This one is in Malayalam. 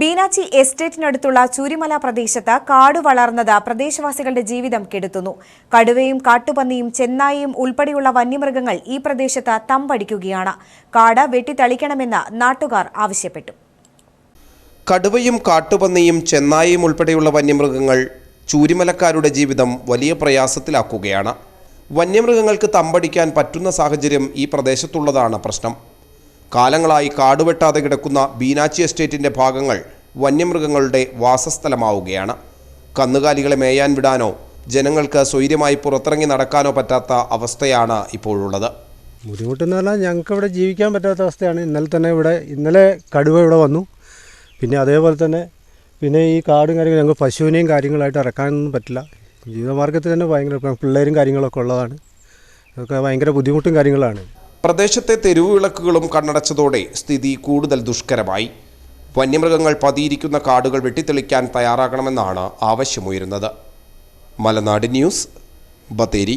ബീനാച്ചി എസ്റ്റേറ്റിനടുത്തുള്ള ചൂരിമല പ്രദേശത്ത് കാട് വളർന്നത് പ്രദേശവാസികളുടെ ജീവിതം കെടുത്തുന്നു. കടുവയും കാട്ടുപന്നിയും ചെന്നായിയും ഉൾപ്പെടെയുള്ള വന്യമൃഗങ്ങൾ ഈ പ്രദേശത്ത് തമ്പടിക്കുകയാണ്. കാട് വെട്ടിത്തളിക്കണമെന്ന് നാട്ടുകാർ ആവശ്യപ്പെട്ടു. കടുവയും കാട്ടുപന്നിയും ചെന്നായിയും ഉൾപ്പെടെയുള്ള വന്യമൃഗങ്ങൾ ചൂരിമലക്കാരുടെ ജീവിതം വലിയ പ്രയാസത്തിലാക്കുകയാണ്. വന്യമൃഗങ്ങൾക്ക് തമ്പടിക്കാൻ പറ്റുന്ന സാഹചര്യം ഈ പ്രദേശത്തുള്ളതാണ് പ്രശ്നം. കാലങ്ങളായി കാടുവെട്ടാതെ കിടക്കുന്ന ബീനാച്ചി എസ്റ്റേറ്റിന്റെ ഭാഗങ്ങൾ വന്യമൃഗങ്ങളുടെ വാസസ്ഥലമാവുകയാണ്. കന്നുകാലികളെ മേയാൻ വിടാനോ ജനങ്ങൾക്ക് സ്വൈര്യമായി പുറത്തിറങ്ങി നടക്കാനോ പറ്റാത്ത അവസ്ഥയാണ് ഇപ്പോഴുള്ളത്. ബുദ്ധിമുട്ടെന്ന് പറഞ്ഞാൽ ഞങ്ങൾക്ക് ഇവിടെ ജീവിക്കാൻ പറ്റാത്ത അവസ്ഥയാണ്. ഇന്നലെ തന്നെ ഇവിടെ ഇന്നലെ കടുവ ഇവിടെ വന്നു. പിന്നെ അതേപോലെ തന്നെ പിന്നെ ഈ കാടും കാര്യങ്ങളും ഞങ്ങൾക്ക് പശുവിനെയും കാര്യങ്ങളായിട്ട് ഇറക്കാനൊന്നും പറ്റില്ല. ജീവിതമാർഗത്തിൽ തന്നെ ഭയങ്കര പിള്ളേരും കാര്യങ്ങളൊക്കെ ഉള്ളതാണ്. ഇതൊക്കെ ഭയങ്കര ബുദ്ധിമുട്ടും കാര്യങ്ങളാണ്. പ്രദേശത്തെ തെരുവുവിളക്കുകളും കണ്ണടച്ചതോടെ സ്ഥിതി കൂടുതൽ ദുഷ്കരമായി. വന്യമൃഗങ്ങൾ പതിയിരിക്കുന്ന കാടുകൾ വെട്ടിത്തെളിക്കാൻ തയ്യാറാകണമെന്നാണ് ആവശ്യമുയരുന്നത്. മലനാട് ന്യൂസ് ബത്തേരി.